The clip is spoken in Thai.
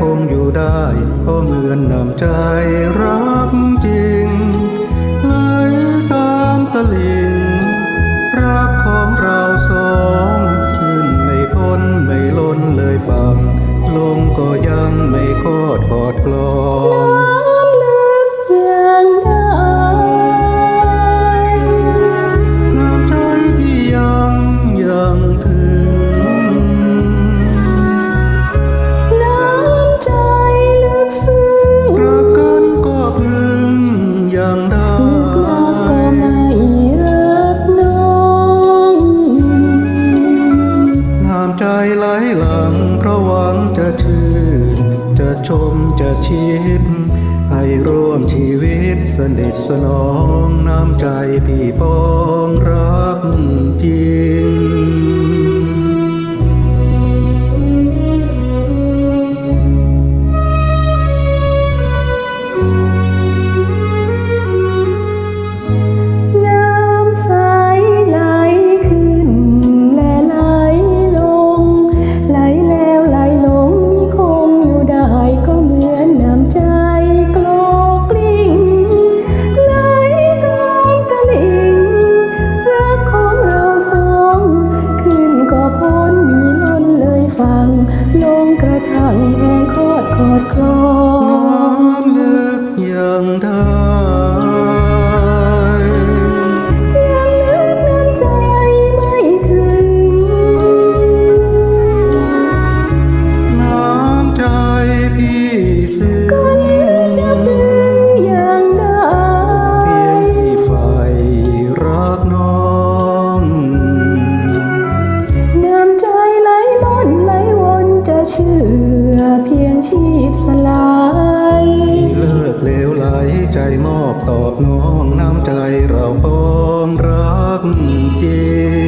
คงอยู่ได้ก็เหมือนนำใจรักจริงไหลตามตะลิงรักของเราสองขึ้นไม่พ้นไม่ล้นเลยฝั่งลงก็ยังไม่คอดกอดกลอ ใจไหลหลังเพราะหวังจะชื่นจะชมจะชิดให้ร่วมชีวิตสนิทสนองน้ำใจพี่ปอง งคอดคอดคลอน้ำลึกอยังได้ยังลึกนั้นใจไม่ถึง น้ำใจพี่ซึ้งก็เหลือจะพึงอย่างใดเพียงที่ไฟรักน้อง น้ำใจไหลล้นไหลวนจะชื่อ ตอบน้องน้ำใจเราปองรักจริง